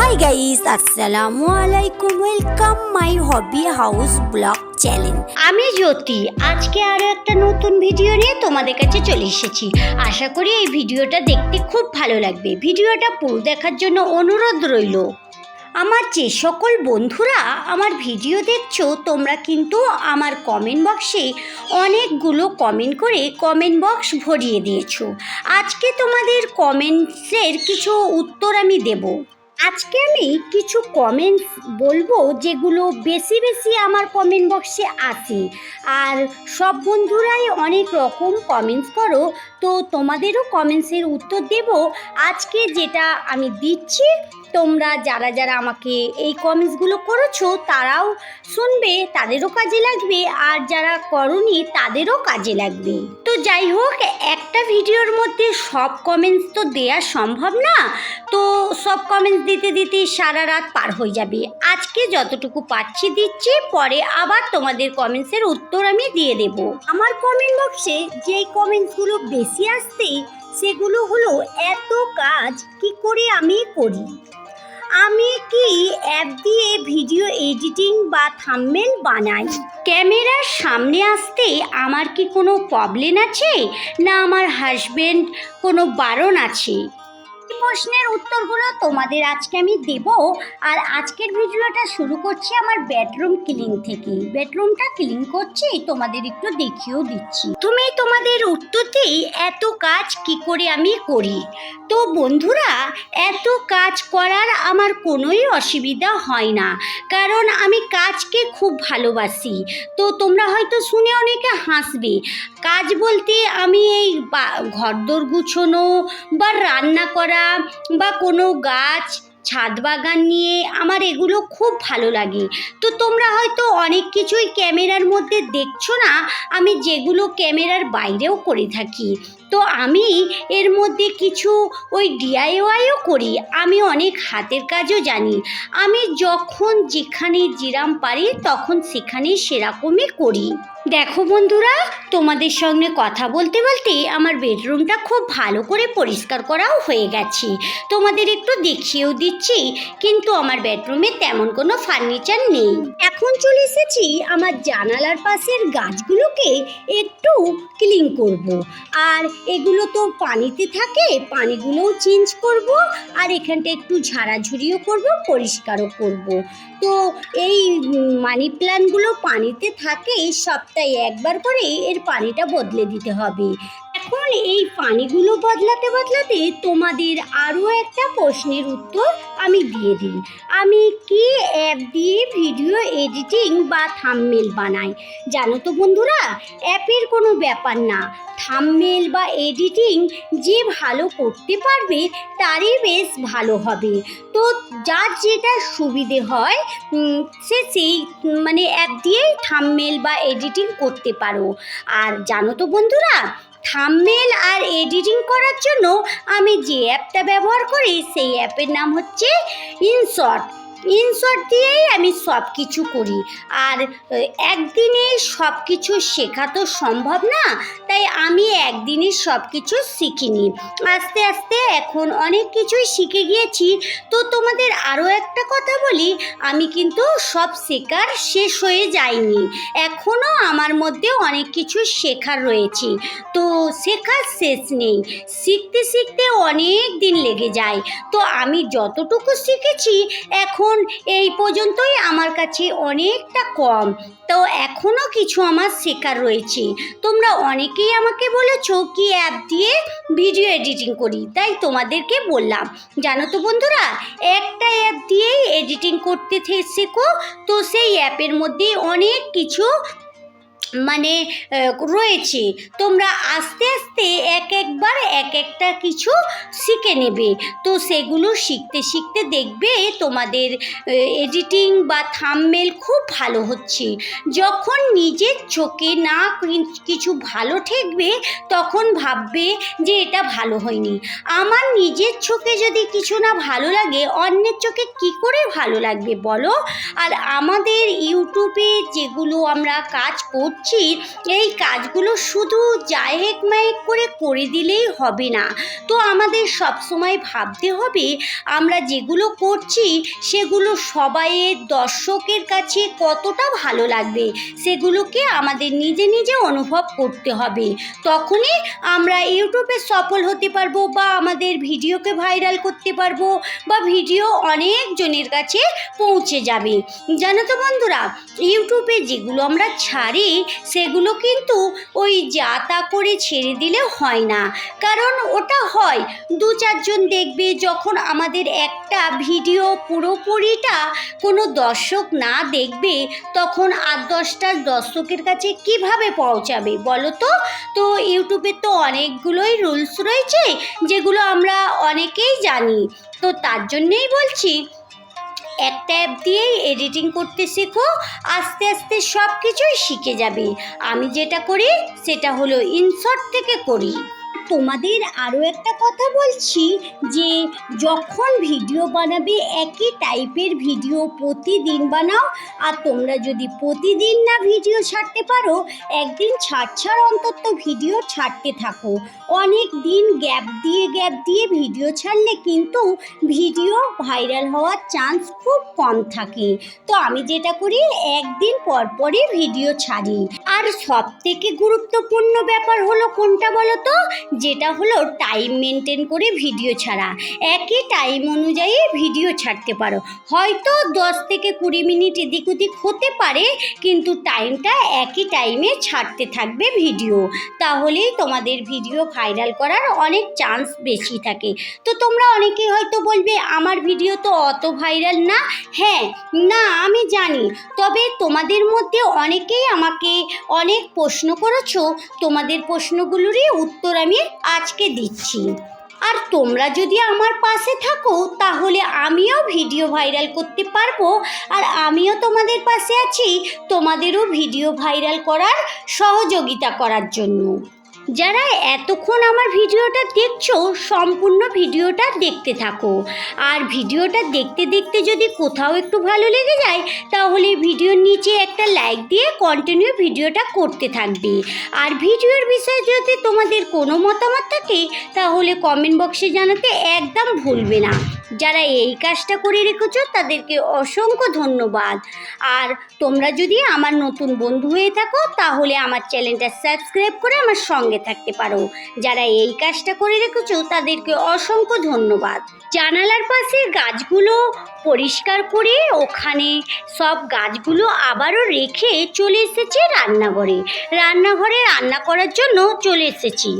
High guys আসসালামু আলাইকুম welcome my hobby house vlog channel আমি জ্যোতি। আজকে আরও একটা নতুন ভিডিও নিয়ে তোমাদের কাছে চলে এসেছি। আশা করি এই ভিডিওটা দেখতে খুব ভালো লাগবে। ভিডিওটা পুরো দেখার জন্য অনুরোধ রইল। আমার যে সকল বন্ধুরা আমার ভিডিও দেখছ, তোমরা কিন্তু আমার কমেন্ট বক্সে অনেকগুলো কমেন্ট করে কমেন্ট বক্স ভরিয়ে দিয়েছ। আজকে তোমাদের কমেন্টসের কিছু উত্তর আমি দেব। আজকে আমি কিছু কমেন্টস বলব যেগুলো বেশি বেশি আমার কমেন্ট বক্সে আসে। আর সব বন্ধুরাই অনেক রকম কমেন্টস করো, তো তোমাদেরও কমেন্টসের উত্তর দেব। আজকে যেটা আমি দিচ্ছি, তোমরা যারা যারা আমাকে এই কমেন্টসগুলো করেছ, তারাও শুনবে, তাদেরও কাজে লাগবে। আর যারা করনি, তাদেরও কাজে লাগবে। তো যাই হোক, একটা ভিডিওর মধ্যে সব কমেন্টস তো দেওয়া সম্ভব না। তো সব কমেন্টস দিতে দিতে সারা রাত পার হয়ে যাবে। আজকে যতটুকু পাচ্ছি দিচ্ছি, পরে আবার তোমাদের কমেন্টসের উত্তর আমি দিয়ে দেব। আমার কমেন্ট বক্সে যেই কমেন্টসগুলো বেশি আসতে সেগুলো হলো, এত কাজ কি করে আমি করি? আমি কি অ্যাপ দিয়ে ভিডিও এডিটিং বা থাম্বনেল বানাই? ক্যামেরার সামনে আসতে আমার কি কোনো প্রবলেম আছে? না আমার হাজবেন্ড কোনো বারণ আছে? প্রশ্নের উত্তরগুলো তোমাদের আজকে আমি দেব। আর আজকের ভিডিওটা শুরু করছি আমার বেডরুম ক্লিন থেকে। বেডরুমটা ক্লিন করছি, তোমাদের একটু দেখিয়েও দিচ্ছি। তুমি তোমাদের উত্তরতেই এত কাজ কি করে আমি করি? তো বন্ধুরা, এত কাজ করার আমার কোনোই অসুবিধা হয় না। কারণ আমি কাজকে খুব ভালোবাসি। তো তোমরা হয়তো শুনে অনেকে হাসবে, কাজ বলতে আমি এই ঘরদোর গুছোনো বা রান্না করা বা কোনো গাছ, ছাদ বাগান নিয়ে আমার এগুলো খুব ভালো লাগে। তো তোমরা হয়তো অনেক কিছুই ক্যামেরার মধ্যে দেখছ না, আমি যেগুলো ক্যামেরার বাইরেও করে থাকি। তো আমি এর মধ্যে কিছু ওই ডিআইওয়াইও করি। আমি অনেক হাতের কাজও জানি। আমি যখন যেখানে জিরাম পারি, তখন সেখানে সেরকমই করি। দেখো বন্ধুরা, তোমাদের সঙ্গে কথা বলতে বলতে আমার বেডরুমটা খুব ভালো করে পরিষ্কার করাও হয়ে গেছে। তোমাদের একটু দেখিয়েও দিচ্ছি, কিন্তু আমার বেডরুমে তেমন কোনো ফার্নিচার নেই। এখন চলে এসেছি আমার জানালার পাশের গাছগুলোকে একটু ক্লিন করব। আর এগুলো তো পানিতে থাকে, পানিগুলোও চেঞ্জ করব আর এখানটা একটু ঝাড়াঝুড়িও করব, পরিষ্কারও করব। তো এই মানি প্ল্যান্টগুলো পানিতে থাকে সপ্তাহে একবার করে এর পানিটা বদলে দিতে হবে এখন এই পানিগুলো বদলাতে বদলাতে তোমাদের আরও একটা প্রশ্নের উত্তর আমি দিয়ে দিই। আমি কি অ্যাপ দিয়ে ভিডিও এডিটিং বা থাম্বনেল বানাই? জানো তো বন্ধুরা, অ্যাপের কোনো ব্যাপার না। থাম্বনেল বা এডিটিং যে ভালো করতে পারবে, তারই বেশ ভালো হবে। তো যার যেটা সুবিধে হয় সে সেই মানে অ্যাপ দিয়েই থাম্বনেল বা এডিটিং করতে পারো। আর জানো তো বন্ধুরা থাম্বনেল আর এডিটিং করার জন্য আমি যে অ্যাপটা ব্যবহার করি, সেই অ্যাপের নাম হচ্ছে ইনশর্ট ইনশর্ট দিয়েই আমি সব কিছু করি। আর একদিনে সব কিছু শেখা তো সম্ভব না, তাই আমি একদিনে সব কিছু শিখিনি। আস্তে আস্তে এখন অনেক কিছুই শিখে গিয়েছি। তো তোমাদের আরও একটা কথা বলি, আমি কিন্তু সব শেখার শেষ হয়ে যায়নি এখনও আমার মধ্যে অনেক কিছু শেখার রয়েছে। তো শেখার শেষ নেই। শিখতে শিখতে অনেক দিন লেগে যায়। তো আমি যতটুকু শিখেছি, এখন এই পর্যন্তই আমার কাছে অনেকটা কম। তো এখনও কিছু আমার শেখার রয়েছে। তোমরা অনেকেই আমাকে বলেছ কি অ্যাপ দিয়ে ভিডিও এডিটিং করি, তাই তোমাদেরকে বললাম। জানো তো বন্ধুরা, একটা অ্যাপ দিয়েই এডিটিং করতে শেখো, তো সেই অ্যাপের মধ্যে অনেক কিছু মানে রয়েছে। তোমরা আস্তে আস্তে এক একবার এক একটা কিছু শিখে নেবে। তো সেগুলো শিখতে শিখতে দেখবে তোমাদের এডিটিং বা থামমেল খুব ভালো হচ্ছে। যখন নিজের চোখে না কিছু ভালো ঠেকবে, তখন ভাববে যে এটা ভালো হয়নি। আমার নিজের চোখে যদি কিছু না ভালো লাগে, অন্যের চোখে কি করে ভালো লাগবে বলো? আর আমাদের ইউটিউবে যেগুলো আমরা কাজ করছি করছি এই কাজগুলো শুধু জায়েক মায়েক করে করে দিলেই হবে না। তো আমাদের সব সময় ভাবতে হবে, আমরা যেগুলো করছি সেগুলো সবাইয়ের দর্শকের কাছে কতটা ভালো লাগবে, সেগুলোকে আমাদের নিজে নিজে অনুভব করতে হবে। তখনই আমরা ইউটিউবে সফল হতে পারব বা আমাদের ভিডিওকে ভাইরাল করতে পারব বা ভিডিও অনেকজনের কাছে পৌঁছে যাবে। জানো তো বন্ধুরা, ইউটিউবে যেগুলো আমরা ছাড়ি সেগুলো কিন্তু ওই যা তা করে ছেড়ে দিলে হয় না। কারণ ওটা হয়, দু চারজন দেখবে যখন আমাদের একটা ভিডিও পুরোপুরিটা কোনো দর্শক না দেখবে, তখন আট দশটা দর্শকের কাছে কীভাবে পৌঁছাবে বলো তো? তো ইউটিউবে তো অনেকগুলোই রুলস রয়েছে, যেগুলো আমরা অনেকেই জানি। তো তার জন্যেই বলছি একটা অ্যাপ দিয়েই এডিটিং করতে শেখো, আস্তে আস্তে সব কিছুই শিখে যাবে। আমি যেটা করি, সেটা হলো ইনশর্ট থেকে করি। তোমাদের আরও একটা কথা বলছি যে যখন ভিডিও বানাবে একই টাইপের ভিডিও প্রতিদিন বানাও, আর তোমরা যদি প্রতিদিন না ভিডিও ছাড়তে পারো, একদিন ছাড় ছাড় অন্তত ভিডিও ছাড়তে থাকো। অনেক দিন গ্যাপ দিয়ে গ্যাপ দিয়ে ভিডিও ছাড়লে কিন্তু ভিডিও ভাইরাল হওয়ার চান্স খুব কম থাকে। তো আমি যেটা করি, একদিন পর পরই ভিডিও ছাড়ি। আর সব থেকে গুরুত্বপূর্ণ ব্যাপার হলো কোনটা বলো তো? যেটা হলো টাইম মেনটেন করে ভিডিও ছাড়া। একই টাইম অনুযায়ী ভিডিও ছাড়তে পারো। হয়তো দশ থেকে কুড়ি মিনিট এদিক ওদিক হতে পারে, কিন্তু টাইমটা একই টাইমে ছাড়তে থাকবে ভিডিও তাহলেই তোমাদের ভিডিও ভাইরাল করার অনেক চান্স বেশি থাকে। তো তোমরা অনেকেই হয়তো বলবে, আমার ভিডিও তো অত ভাইরাল না। হ্যাঁ না, আমি জানি। তবে তোমাদের মধ্যে অনেকেই আমাকে অনেক প্রশ্ন করেছ। তোমাদের প্রশ্নগুলোরই উত্তর আমি আজকে দিচ্ছি। আর তোমরা যদি আমার পাশে থাকো, তাহলে আমিও ভিডিও ভাইরাল করতে পারব। আর আমিও তোমাদের পাশে আছি, তোমাদেরও ভিডিও ভাইরাল করার সহযোগিতা করার জন্য। যারা এতক্ষণ আমার ভিডিওটা দেখছ, সম্পূর্ণ ভিডিওটা দেখতে থাকো। আর ভিডিওটা দেখতে দেখতে যদি কোথাও একটু ভালো লেগে যায়, তাহলে ভিডিওর নিচে একটা লাইক দিয়ে কন্টিনিউ ভিডিওটা করতে থাকবে। আর ভিডিওর বিষয়ে যদি তোমাদের কোনো মতামত থাকে, তাহলে কমেন্ট বক্সে জানাতে একদম ভুলবে না। যারা এই কাজটা করে রেখেছো, তাদেরকে অসংখ্য ধন্যবাদ। আর তোমরা যদি আমার নতুন বন্ধু হয়ে থাকো, তাহলে আমার চ্যানেলটা সাবস্ক্রাইব করে আমার সঙ্গে থাকতে পারো। যারা এই কাজটা করে রেখেছো, তাদেরকে অসংখ্য ধন্যবাদ। জানালার পাশে গাছগুলো পরিষ্কার করে ওখানে সব গাছগুলো আবারও রেখে চলে এসেছে রান্নাঘরে। রান্নাঘরে রান্না করার জন্য চলে এসেছি।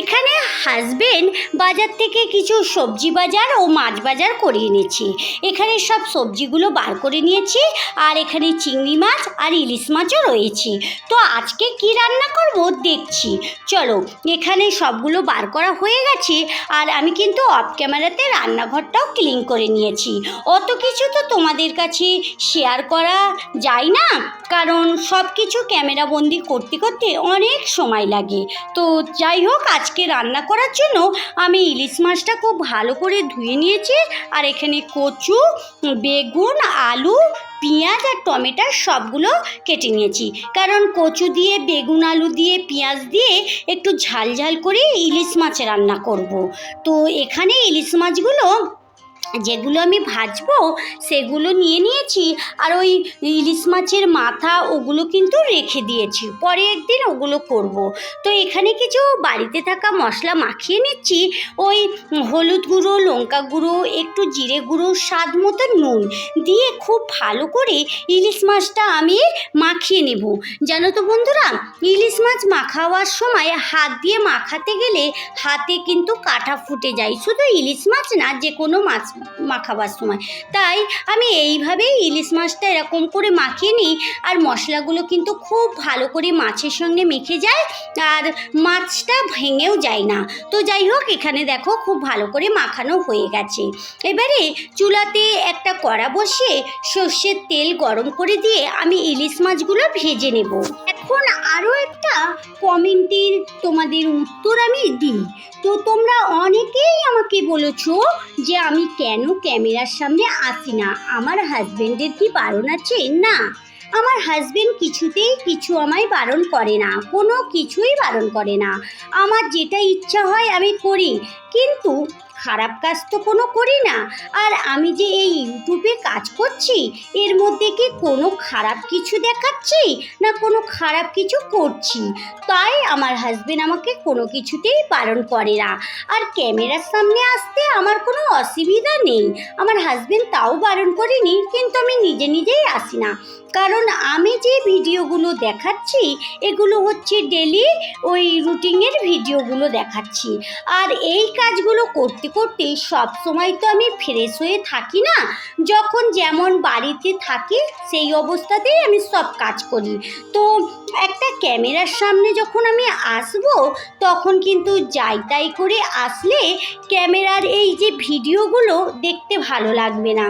এখানে হাজবেন্ড বাজার থেকে কিছু সবজি বাজার ও মাছ বাজার করে এনেছে এখানে সব সবজিগুলো বার করে নিয়েছি, আর এখানে চিংড়ি মাছ আর ইলিশ মাছও রয়েছে। তো আজকে কি রান্না করব দেখছি। চলো, এখানে সবগুলো বার করা হয়ে গেছে, আর আমি কিন্তু অফ ক্যামেরাতে রান্নাঘরটাও ক্লিন করে নিয়েছি। অত কিছু তো তোমাদের কাছে শেয়ার করা যায় না, কারণ সব কিছু ক্যামেরাবন্দি করতে করতে অনেক সময় লাগে। তো যাই হোক আজকে রান্না করার জন্য আমি ইলিশ মাছটা খুব ভালো করে ধুয়ে নিয়েছি। আর এখানে কচু, বেগুন, আলু, পেঁয়াজ আর টমেটো সবগুলো কেটে নিয়েছি। কারণ কচু দিয়ে, বেগুন, আলু দিয়ে, পেঁয়াজ দিয়ে একটু ঝাল ঝাল করে ইলিশ মাছ রান্না করব। তো এখানে ইলিশ মাছগুলো যেগুলো আমি ভাজবো, সেগুলো নিয়ে নিয়েছি। আর ওই ইলিশ মাছের মাথা, ওগুলো কিন্তু রেখে দিয়েছি। পরে একদিন ওগুলো করব। তো এখানে কিছু বাড়িতে থাকা মশলা মাখিয়ে নিচ্ছি। ওই হলুদ গুঁড়ো, লঙ্কা গুঁড়ো, একটু জিরে গুঁড়ো, স্বাদ মতো নুন দিয়ে খুব ভালো করে ইলিশ মাছটা আমি মাখিয়ে নেব। জানো তো বন্ধুরা, ইলিশ মাছ মাখাওয়ার সময় হাত দিয়ে মাখাতে গেলে হাতে কিন্তু কাঁটা ফুটে যায়। শুধু ইলিশ মাছ না যে কোনো মাছ মাখাবার সময়। তাই আমি এইভাবেই ইলিশ মাছটা এরকম করে মাখিয়ে নিই, আর মশলাগুলো কিন্তু খুব ভালো করে মাছের সঙ্গে মেখে যায়, আর মাছটা ভেঙেও যায় না। তো যাই হোক, এখানে দেখো খুব ভালো করে মাখানো হয়ে গেছে। এবারে চুলাতে একটা কড়া বসিয়ে সর্ষের তেল গরম করে দিয়ে আমি ইলিশ মাছগুলো ভেজে নেব। এখন আরও একটা কমেন্টের তোমাদের উত্তর আমি দিই। তো তোমরা অনেকেই আমাকে বলেছ যে আমি কেন ক্যামেরার সামনে আসি না? আমার হাজবেন্ডের কি বারণ আছে? না। আমার হাজবেন্ড কিছুতেই কিছু আমায় বারণ করে না, কোনো কিছুই বারণ করে না। আমার যেটা ইচ্ছা হয় আমি করি। কিন্তু খারাপ কাজ তো কোনো করি না। আর আমি যে এই ইউটিউবে কাজ করছি, এর মধ্যে কি কোনো খারাপ কিছু দেখাচ্ছি না কোনো খারাপ কিছু করছি? তাই আমার হাজবেন্ড আমাকে কোনো কিছুতেই বারণ করে না। আর ক্যামেরার সামনে আসতে আমার কোনো অসুবিধা নেই। আমার হাজবেন্ড তাও বারণ করেনি, কিন্তু আমি নিজে নিজেই আসি না। কারণ আমি যে ভিডিওগুলো দেখাচ্ছি, এগুলো হচ্ছে ডেলি ওই রুটিনের ভিডিওগুলো দেখাচ্ছি। আর এই কাজগুলো করতে করতে করতে সব সময় তো আমি ফ্রেশ হয়ে থাকি না। যখন যেমন বাড়িতে থাকি, সেই অবস্থাতেই আমি সব কাজ করি। তো একটা ক্যামেরার সামনে যখন আমি আসব, তখন কিন্তু যাই তাই করে আসলে ক্যামেরার এই যে ভিডিওগুলো দেখতে ভালো লাগবে না।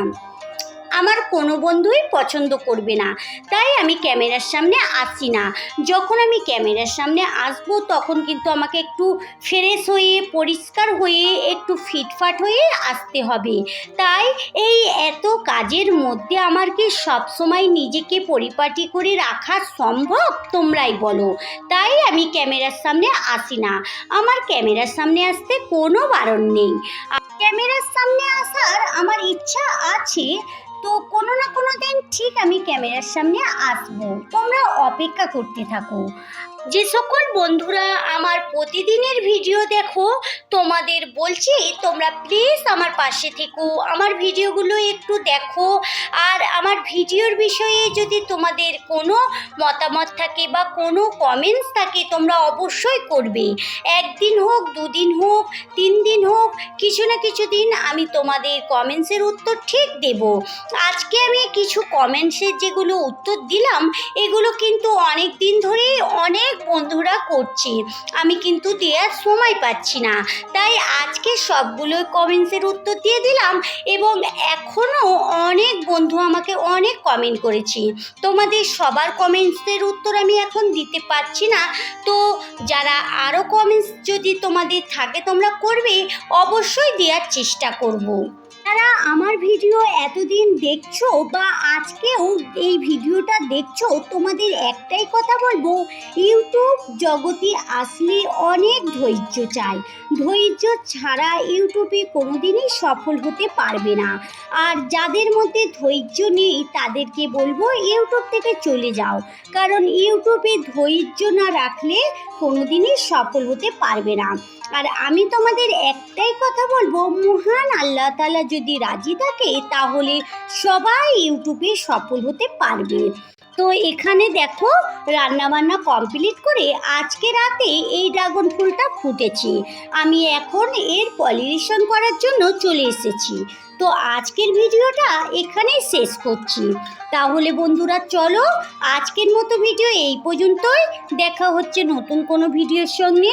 আমার কোনো বন্ধুই পছন্দ করবে না। তাই আমি ক্যামেরার সামনে আসি না। যখন আমি ক্যামেরার সামনে আসব, তখন কিন্তু আমাকে একটু ফ্রেশ হয়ে, পরিষ্কার হয়ে, একটু ফিটফাট হয়ে আসতে হবে। তাই এই এত কাজের মধ্যে আমার কি সবসময় নিজেকে পরিপাটি করে রাখা সম্ভব? তোমরাই বলো। তাই আমি ক্যামেরার সামনে আসি না। আমার ক্যামেরার সামনে আসতে কোনো বারণ নেই। ক্যামেরার সামনে আসার আমার ইচ্ছা আছে তো কোনো না কোনো দিন ঠিক আমি ক্যামেরার সামনে আসব। তোমরা অপেক্ষা করতে থাকো। যে সকল বন্ধুরা আমার প্রতিদিনের ভিডিও দেখো, তোমাদের বলছি, তোমরা প্লিজ আমার পাশে থেকো, আমার ভিডিওগুলো একটু দেখো। আর আমার ভিডিওর বিষয়ে যদি তোমাদের কোনো মতামত থাকে বা কোনো কমেন্টস থাকে, তোমরা অবশ্যই করবে। একদিন হোক, দুদিন হোক, তিন দিন হোক, কিছু না কিছু দিন আমি তোমাদের কমেন্টসের উত্তর ঠিক দেব। আজকে আমি কিছু কমেন্টসের যেগুলো উত্তর দিলাম, এগুলো কিন্তু অনেক দিন ধরেই অনেক বন্ধুরা করছে। আমি কিন্তু দেওয়ার সময় পাচ্ছি না। তাই আজকে সবগুলো কমেন্টসের উত্তর দিয়ে দিলাম এবং এখনও অনেক বন্ধু আমাকে অনেক কমেন্ট করেছি। তোমাদের সবার কমেন্টসের উত্তর আমি এখন দিতে পারছি না। তো যারা আরও কমেন্টস যদি তোমাদের থাকে তোমরা করবে, অবশ্যই দেওয়ার চেষ্টা করব। যারা আমার ভিডিও এতদিন দেখছ বা আজকেও এই ভিডিওটা দেখছ, তোমাদের একটাই কথা বলব, ইউটিউব জগতে আসলে অনেক ধৈর্য চাই। ধৈর্য ছাড়া ইউটিউবে কোনোদিনই সফল হতে পারবে না। আর যাদের মধ্যে ধৈর্য নেই, তাদেরকে বলব ইউটিউব থেকে চলে যাও। কারণ ইউটিউবে ধৈর্য না রাখলে কোনোদিনই সফল হতে পারবে না। আর আমি তোমাদের একটাই কথা বলব, মহান আল্লাহ তালা যদি রাজি থাকে, তাহলে সবাই ইউটিউবে সফল হতে পারবে। তো এখানে দেখো, রান্নাবান্না কমপ্লিট করে আজকে রাতে এই ড্রাগন ফুলটা ফুটেছে। আমি এখন এর পলিনেশন করার জন্য চলে এসেছি। তো আজকের ভিডিওটা এখানেই শেষ করছি। তাহলে বন্ধুরা, চলো আজকের মতো ভিডিও এই পর্যন্তই। দেখা হচ্ছে নতুন কোনো ভিডিওর সঙ্গে।